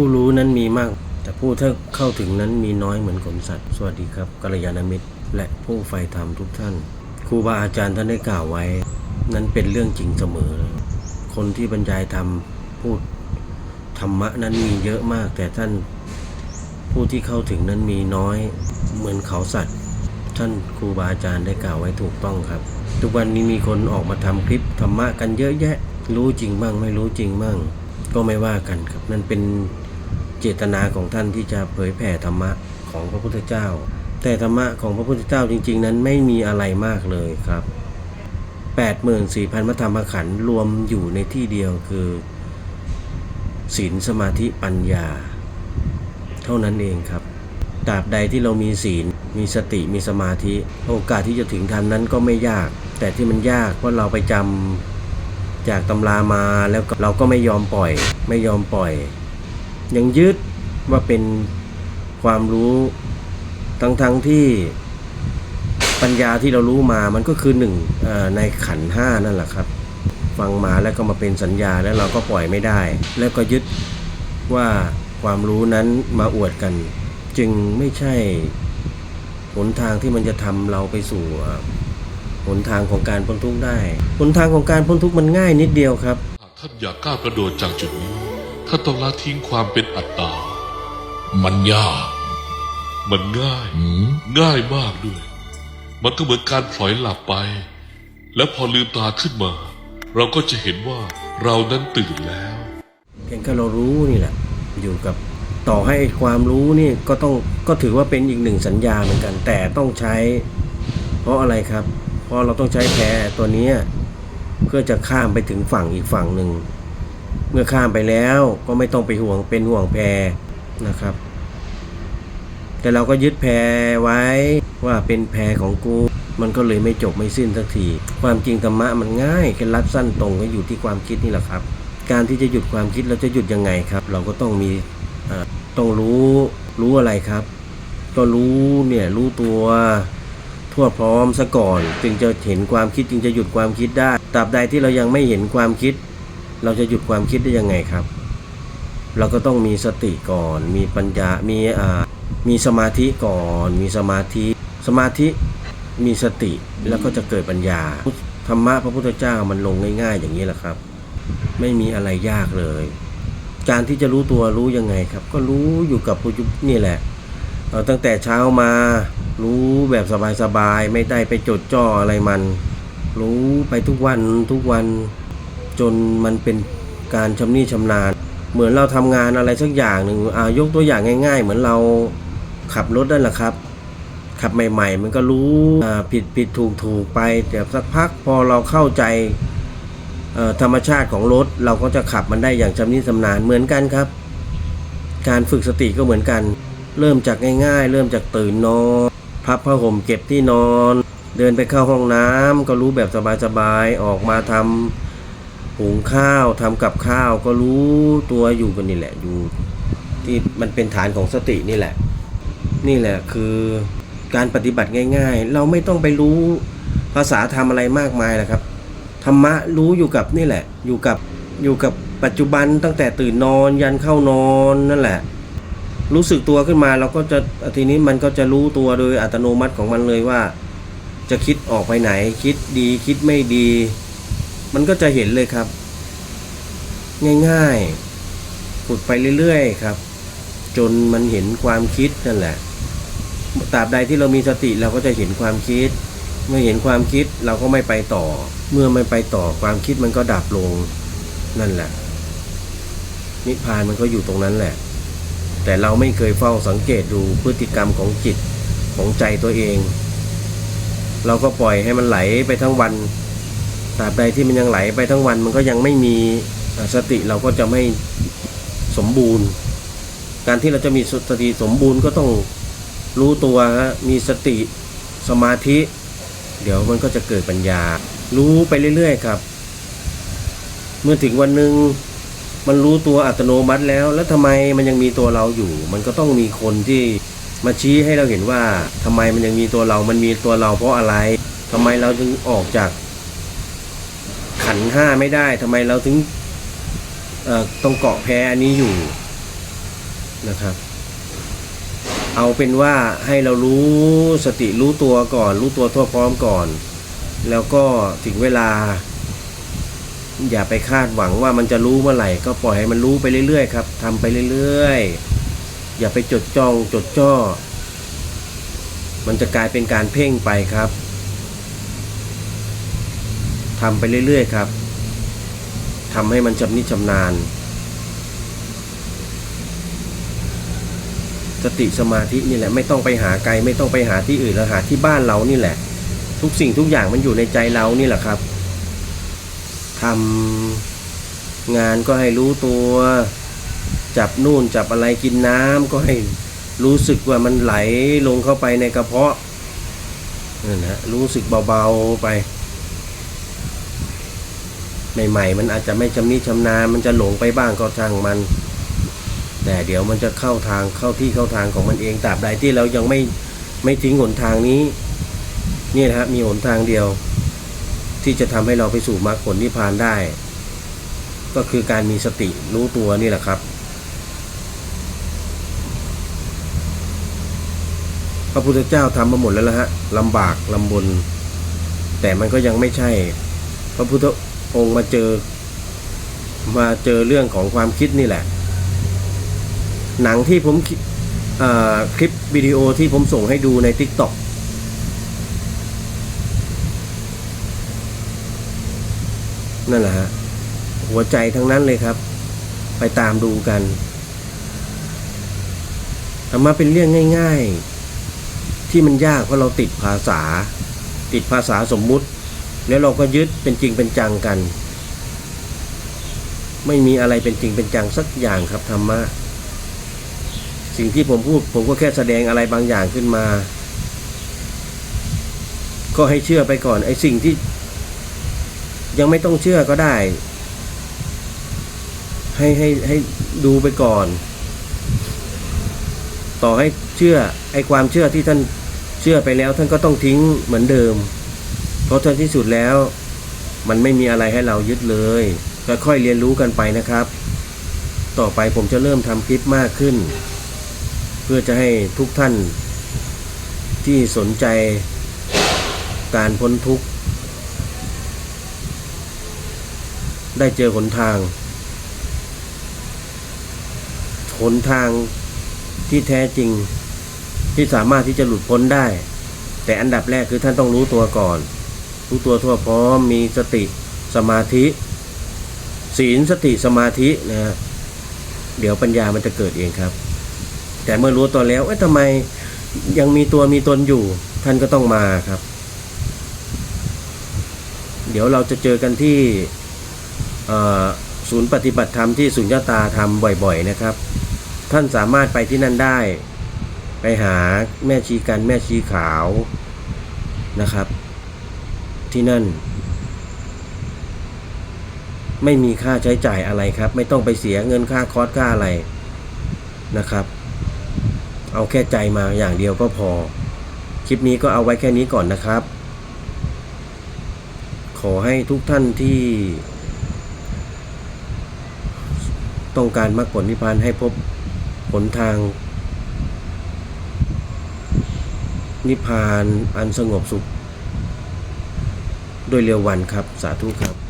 ผู้รู้นั้นมีมาก แต่ผู้ถ้าเข้าถึงนั้นมีน้อยเหมือนขนสัตว์ สวัสดีครับกัลยาณมิตร และผู้ใฝ่ธรรมทุกท่าน ครูบาอาจารย์ท่านได้กล่าวไว้ นั้นเป็นเรื่องจริงเสมอ คนที่บรรยายธรรมพูดธรรมะนั้นมีเยอะมาก แต่ท่านผู้ที่เข้าถึงนั้นมีน้อยเหมือนเขาสัตว์ ท่านครูบาอาจารย์ได้กล่าวไว้ถูกต้องครับ ทุกวันนี้มีคนออกมาทำคลิปธรรมะกันเยอะแยะ รู้จริงบ้างไม่รู้จริงบ้างก็ไม่ว่ากันครับนั่นเป็น เจตนาของท่านที่จะเผยแผ่ธรรมะของพระพุทธเจ้า แต่ธรรมะของพระพุทธเจ้าจริง ๆ นั้นไม่มีอะไรมากเลยครับ 84,000พระธรรมขันธ์รวมอยู่ในที่เดียวคือศีลสมาธิปัญญา เท่านั้นเองครับตราบใดที่เรามีศีล มีสติมีสมาธิ โอกาสที่จะถึงธรรมนั้นก็ไม่ยาก แต่ที่มันยากเพราะเราไปจำจากตำรามาแล้วเราก็ไม่ยอมปล่อย ไม่ยอมปล่อย ยังยึดว่าเป็นความรู้ทั้งๆทที่ปัญญาที่เรารู้มามันก็คือหนึ่งในขันห้านั่นแหละครับ ฟังมาแล้วก็มาเป็นสัญญาแล้วเราก็ปล่อยไม่ได้ แล้วก็ยึดว่าความรู้นั้นมาอวดกัน จึงไม่ใช่หนทางที่มันจะทำเราไปสู่หนทางของการพ้นทุกข์ได้หนทางของการพ้นทุกข์มันง่ายนิดเดียวครับท่านอยากก้าวกระโดดจากจุดนี้ ท่านต้องละทิ้งความเป็นอัตตา มันยากมันง่าย หืมง่ายมากด้วย มันก็เหมือนการพลอยหลับไป แล้วพอลืมตาขึ้นมา เราก็จะเห็นว่าเรานั้นตื่นแล้ว เพียงแค่เรารู้นี่แหละ อยู่กับต่อให้ความรู้นี่ก็ต้องก็ถือว่าเป็นอีกหนึ่งสัญญาเหมือนกัน แต่ต้องใช้ เพราะอะไรครับ เพราะเราต้องใช้แพตัวเนี้ยเพื่อจะข้ามไปถึงฝั่งอีกฝั่งหนึ่ง เมื่อข้ามไปแล้วก็ไม่ต้องไปห่วงเป็นห่วงแพนะครับ แต่เราก็ยึดแพไว้ว่าเป็นแพของกู มันก็เลยไม่จบไม่สิ้นสักที ความจริงธรรมะมันง่ายแค่รัดสั้นตรงก็อยู่ที่ความคิดนี่แหละครับ การที่จะหยุดความคิดเราจะหยุดยังไงครับ เราก็ต้องมีต้องรู้รู้อะไรครับ ก็รู้เนี่ยรู้ตัวทั่วพร้อมซะก่อน จึงจะเห็นความคิดจึงจะหยุดความคิดได้ตราบใดที่เรายังไม่เห็นความคิด เราจะหยุดความคิดได้ยังไงครับ เราก็ต้องมีสติก่อน มีปัญญา มีอ่า มีสมาธิก่อน มีสมาธิ สมาธิ มีสติ แล้วก็จะเกิดปัญญา ธรรมะพระพุทธเจ้ามันลงง่ายๆ อย่างนี้แหละครับ ไม่มีอะไรยากเลย การที่จะรู้ตัวรู้ยังไงครับ ก็รู้อยู่กับปัจจุบันนี่แหละเอาตั้งแต่เช้ามารู้แบบสบายๆ ไม่ได้ไปจดจ่ออะไรมัน รู้ไปทุกวันทุกวัน จนมันเป็นการชำนิชำนาญ เหมือนเราทำงานอะไรสักอย่างหนึ่งอายกตัวอย่างง่าย ๆ เหมือนเราขับรถนั่นแหละครับ ขับใหม่ ๆ มันก็รู้ผิดผิดถูกถูกไปแต่สักพักพอเราเข้าใจธรรมชาติของรถเราก็จะขับมันได้อย่างชำนิชำนาญเหมือนกันครับ การฝึกสติก็เหมือนกัน เริ่มจากง่าย ๆ เริ่มจากตื่นนอนพับผ้าห่มเก็บที่นอน เดินไปเข้าห้องน้ำก็รู้แบบสบายๆออกมาทำ หุงข้าวทำกับข้าวก็รู้ตัวอยู่กันนี่แหละอยู่ ที่มันเป็นฐานของสตินี่แหละ นี่แหละคือการปฏิบัติง่าย ๆ เราไม่ต้องไปรู้ภาษาทำอะไรมากมายหรอกครับธรรมะรู้อยู่กับนี่แหละ อยู่กับอยู่กับปัจจุบันตั้งแต่ตื่นนอนยันเข้านอนนั่นแหละ รู้สึกตัวขึ้นมาเราก็จะทีนี้มันก็จะรู้ตัวโดยอัตโนมัติของมันเลยว่า จะคิดออกไปไหน คิดดีคิดไม่ดี มันก็จะเห็นเลยครับ ง่ายๆฝึกไปเรื่อยๆครับ จนมันเห็นความคิดนั่นแหละตราบใดที่เรามีสติเราก็จะเห็นความคิด เมื่อเห็นความคิดเราก็ไม่ไปต่อ เมื่อไม่ไปต่อความคิดมันก็ดับลงนั่นแหละ นิพพานมันก็อยู่ตรงนั้นแหละ แต่เราไม่เคยเฝ้าสังเกตดูพฤติกรรมของจิตของใจตัวเอง เราก็ปล่อยให้มันไหลไปทั้งวัน ตราบใดที่มันยังไหลไปทั้งวันมันก็ยังไม่มีสติเราก็จะไม่สมบูรณ์ การที่เราจะมีสติสมบูรณ์ก็ต้องรู้ตัวฮะมีสติสมาธิ เดี๋ยวมันก็จะเกิดปัญญา รู้ไปเรื่อยๆครับ เมื่อถึงวันหนึ่งมันรู้ตัวอัตโนมัติแล้ว แล้วทำไมมันยังมีตัวเราอยู่ มันก็ต้องมีคนที่มาชี้ให้เราเห็นว่าทำไมมันยังมีตัวเรา มันมีตัวเราเพราะอะไรทำไมเราจึงออกจาก ขันห้าไม่ได้ทำไมเราถึงต้องเกาะแพอันนี้อยู่นะครับ เอาเป็นว่าให้เรารู้สติรู้ตัวก่อน รู้ตัวทั่วพร้อมก่อน แล้วก็ถึงเวลา อย่าไปคาดหวังว่ามันจะรู้เมื่อไหร่ ก็ปล่อยให้มันรู้ไปเรื่อยๆครับทำไปเรื่อยๆ อย่าไปจดจ้องจดจ้อ มันจะกลายเป็นการเพ่งไปครับ ทำไปเรื่อยๆครับทำให้มันชำนิชำนาญ สติสมาธินี่แหละไม่ต้องไปหาไกลไม่ต้องไปหาที่อื่นแล้วหาที่บ้านเรานี่แหละ ทุกสิ่งทุกอย่างมันอยู่ในใจเรานี่แหละครับทำงานก็ให้รู้ตัว จับนู่นจับอะไรกินน้ำก็ให้รู้สึกว่ามันไหลลงเข้าไปในกระเพาะนั่นนะรู้สึกเบาๆไป ใหม่ๆ มันอาจจะไม่ชำนิชำนาญมันจะหลงไปบ้างก็ช่างมัน แต่เดี๋ยวมันจะเข้าทางเข้าที่เข้าทางของมันเองตราบใดที่เรายังไม่ไม่ทิ้งหนทางนี้นี่นะฮะมีหนทางเดียว ที่จะทำให้เราไปสู่มรรคผลนิพพานได้ ก็คือการมีสติรู้ตัวนี่แหละครับพระพุทธเจ้าทำมาหมดแล้วละฮะลำบากลำบน แต่มันก็ยังไม่ใช่ พระพุทธ องค์มาเจอ มาเจอเรื่องของความคิดนี่แหละ หนังที่ผมคลิปวิดีโอที่ผมส่งให้ดูใน t ิ k t o k นั่นแหละฮะหัวใจทั้งนั้นเลยครับ ไปตามดูกันธรรมะเป็นเรื่องง่าย ๆ ที่มันยากเพราะเราติดภาษา ติดภาษาสมมุติ แล้วเราก็ยึดเป็นจริงเป็นจังกัน ไม่มีอะไรเป็นจริงเป็นจังสักอย่างครับธรรมะสิ่งที่ผมพูดผมก็แค่แสดงอะไรบางอย่างขึ้นมา ก็ให้เชื่อไปก่อนไอ้สิ่งที่ ยังไม่ต้องเชื่อก็ได้ ให้ให้ให้ดูไปก่อน ต่อให้เชื่อไอ้ความเชื่อที่ท่านเชื่อไปแล้วท่านก็ต้องทิ้งเหมือนเดิม เพราะท้ายที่สุดแล้ว มันไม่มีอะไรให้เรายึดเลย ค่อยๆเรียนรู้กันไปนะครับ ต่อไปผมจะเริ่มทำคลิปมากขึ้น เพื่อจะให้ทุกท่าน ที่สนใจการพ้นทุกข์ ได้เจอหนทางหนทางที่แท้จริงที่สามารถที่จะหลุดพ้นได้ แต่อันดับแรกคือท่านต้องรู้ตัวก่อน รู้ตัวทั่วพร้อมมีสติสมาธิ ศีลสติสมาธินะเดี๋ยวปัญญามันจะเกิดเองครับ แต่เมื่อรู้ตัวแล้วเอ้ยทำไมยังมีตัวมีตนอยู่ ท่านก็ต้องมาครับ เดี๋ยวเราจะเจอกันที่ศูนย์ปฏิบัติธรรมที่สุญญตาทำบ่อยๆนะครับ ท่านสามารถไปที่นั่นได้ ไปหาแม่ชีกันแม่ชีขาวนะครับ ที่นั่น ไม่มีค่าใช้จ่ายอะไรครับ ไม่ต้องไปเสียเงินค่าคอร์สค่าอะไรนะครับ เอาแค่ใจมาอย่างเดียวก็พอ คลิปนี้ก็เอาไว้แค่นี้ก่อนนะครับ ขอให้ทุกท่านที่ต้องการมรรคผลนิพพานให้พบหนทาง นิพพานอันสงบสุข โดยเร็ววันครับ สาธุครับ